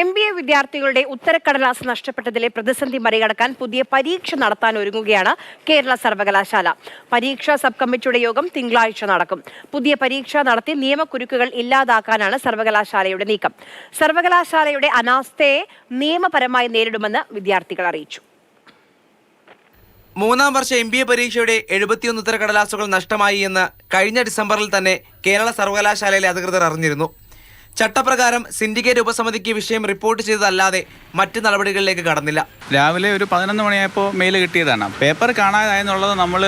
M B A വിദ്യാർത്ഥികളുടെ ഉത്തരക്കടലാസ് നഷ്ടപ്പെട്ടതിലെ പ്രതിസന്ധി മറികടക്കാൻ പുതിയ പരീക്ഷ നടത്താൻ ഒരുങ്ങുകയാണ് കേരള സർവകലാശാല. പരീക്ഷാ സബ് കമ്മിറ്റിയുടെ യോഗം തിങ്കളാഴ്ച നടക്കും. പുതിയ പരീക്ഷ നടത്തി നിയമക്കുരുക്കുകൾ ഇല്ലാതാക്കാനാണ് സർവകലാശാലയുടെ നീക്കം. സർവകലാശാലയുടെ അനാസ്ഥയെ നിയമപരമായി നേരിടുമെന്ന് വിദ്യാർത്ഥികൾ അറിയിച്ചു. മൂന്നാം വർഷ എം ബി എ പരീക്ഷയുടെ എഴുപത്തിയൊന്ന് ഉത്തരക്കടലാസുകൾ നഷ്ടമായി എന്ന് കഴിഞ്ഞ ഡിസംബറിൽ തന്നെ കേരള സർവകലാശാലയിലെ അധികൃതർ അറിഞ്ഞിരുന്നു. ചട്ടപ്രകാരം സിൻഡിക്കേറ്റ് ഉപസമിതിക്ക് വിഷയം റിപ്പോർട്ട് ചെയ്തതല്ലാതെ മറ്റ് നടപടികളിലേക്ക് കടന്നില്ല. രാവിലെ ഒരു പതിനൊന്ന് മണിയായപ്പോൾ മെയിൽ കിട്ടിയതാണ്. പേപ്പർ കാണാതായെന്നുള്ളത് നമ്മൾ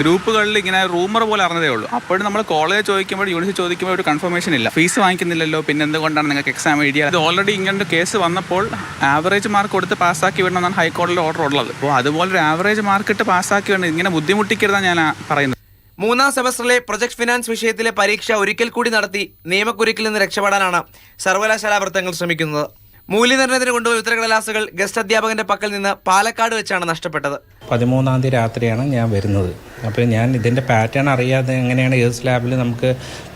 ഗ്രൂപ്പുകളിൽ ഇങ്ങനെ റൂമർ പോലെ അറിഞ്ഞതേ ഉള്ളൂ. അപ്പോഴും നമ്മൾ കോളേജ് ചോദിക്കുമ്പോൾ യൂണിവേഴ്സിറ്റി ചോദിക്കുമ്പോൾ ഒരു കൺഫർമേഷൻ ഇല്ല. ഫീസ് വാങ്ങിക്കുന്നില്ലല്ലോ പിന്നെ എന്തുകൊണ്ടാണ് നിങ്ങൾക്ക് എക്സാം എഴുതിയത് ഇത് ഓൾറെഡി ഇങ്ങനൊരു കേസ് വന്നപ്പോൾ ആവറേജ് മാർക്ക് കൊടുത്ത് പാസ്സാക്കി വിടണമെന്നാണ് ഹൈക്കോടതിയുടെ ഓർഡർ ഉള്ളത്. അപ്പോൾ അതുപോലെ ഒരു ആവറേജ് മാർക്ക് ഇട്ട് പാസ്സാക്കി വിടണം ഇങ്ങനെ ബുദ്ധിമുട്ടിക്കരുതാണ് ഞാൻ പറയുന്നത്. മൂന്നാം സെമസ്റ്ററിലെ പ്രൊജക്ട് ഫിനാൻസ് വിഷയത്തിലെ പരീക്ഷ ഒരിക്കൽ കൂടി നടത്തി നിയമക്കുരുക്കിൽ നിന്ന് രക്ഷപ്പെടാനാണ് സർവകലാശാല വൃത്തങ്ങൾ ശ്രമിക്കുന്നത്. മൂല്യനിർണയത്തിന് കൊണ്ടുപോയ ഉത്തരകടലാസുകൾ ഗസ്റ്റ് അധ്യാപകന്റെ പക്കൽ നിന്ന് പാലക്കാട് വെച്ചാണ് നഷ്ടപ്പെട്ടത്. പതിമൂന്നാം തീയതി രാത്രിയാണ് ഞാൻ വരുന്നത്. അപ്പോൾ ഞാൻ ഇതിന്റെ പാറ്റേൺ അറിയാതെ എങ്ങനെയാണ് ഏത് സ്ലാബിൽ നമുക്ക്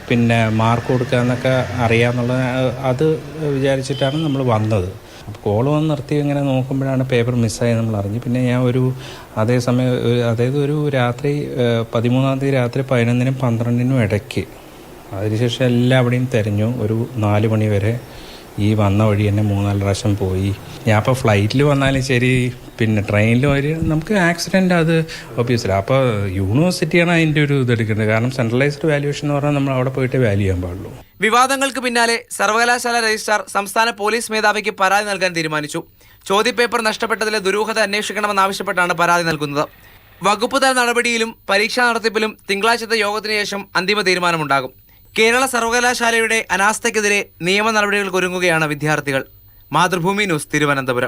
പിന്നെ മാർക്ക് കൊടുക്കുക എന്നൊക്കെ അറിയാമെന്നുള്ള അത് വിചാരിച്ചിട്ടാണ് നമ്മൾ വന്നത്. അപ്പോൾ കോൾ വന്ന് നിർത്തി ഇങ്ങനെ നോക്കുമ്പോഴാണ് പേപ്പർ മിസ്സായി നമ്മൾ അറിഞ്ഞു പിന്നെ ഞാൻ ഒരു അതേസമയം ഒരു- അതായത് ഒരു രാത്രി പതിമൂന്നാം തീയതി രാത്രി പതിനൊന്നിനും പന്ത്രണ്ടിനും ഇടയ്ക്ക്. അതിനുശേഷം എല്ലാവിടെയും തിരഞ്ഞു. ഒരു നാല് മണി വരെ ഈ വന്ന വഴി തന്നെ മൂന്നാൽ പ്രാവശ്യം പോയി. ഞാൻ അപ്പോൾ ഫ്ലൈറ്റിൽ വന്നാലും ശരി പിന്നെ ട്രെയിനിൽ ഒരു നമുക്ക് ആക്സിഡന്റ് അത് ഒബ്വിയസ്ലി അപ്പോൾ യൂണിവേഴ്സിറ്റിയാണ് അതിന്റെ ഒരു ഇത് എടുക്കേണ്ടത്. കാരണം സെൻട്രലൈസ്ഡ് വാല്യുവേഷൻ എന്ന് പറഞ്ഞാൽ നമ്മൾ അവിടെ പോയിട്ട് വാല്യൂ ചെയ്യാൻ പാടുള്ളൂ. വിവാദങ്ങൾക്ക് പിന്നാലെ സർവകലാശാല രജിസ്ട്രാർ സംസ്ഥാന പോലീസ് മേധാവിക്ക് പരാതി നൽകാൻ തീരുമാനിച്ചു. ചോദ്യപേപ്പർ നഷ്ടപ്പെട്ടതിലെ ദുരൂഹത അന്വേഷിക്കണമെന്നാവശ്യപ്പെട്ടാണ് പരാതി നൽകുന്നത്. വകുപ്പ് തല നടപടിയിലും പരീക്ഷാ നടത്തിപ്പിലും തിങ്കളാഴ്ചത്തെ യോഗത്തിന് ശേഷം അന്തിമ തീരുമാനമുണ്ടാകും. കേരള സർവകലാശാലയുടെ അനാസ്ഥയ്ക്കെതിരെ നിയമ നടപടികൾക്ക് ഒരുങ്ങുകയാണ് വിദ്യാർത്ഥികൾ. മാതൃഭൂമി ന്യൂസ് തിരുവനന്തപുരം.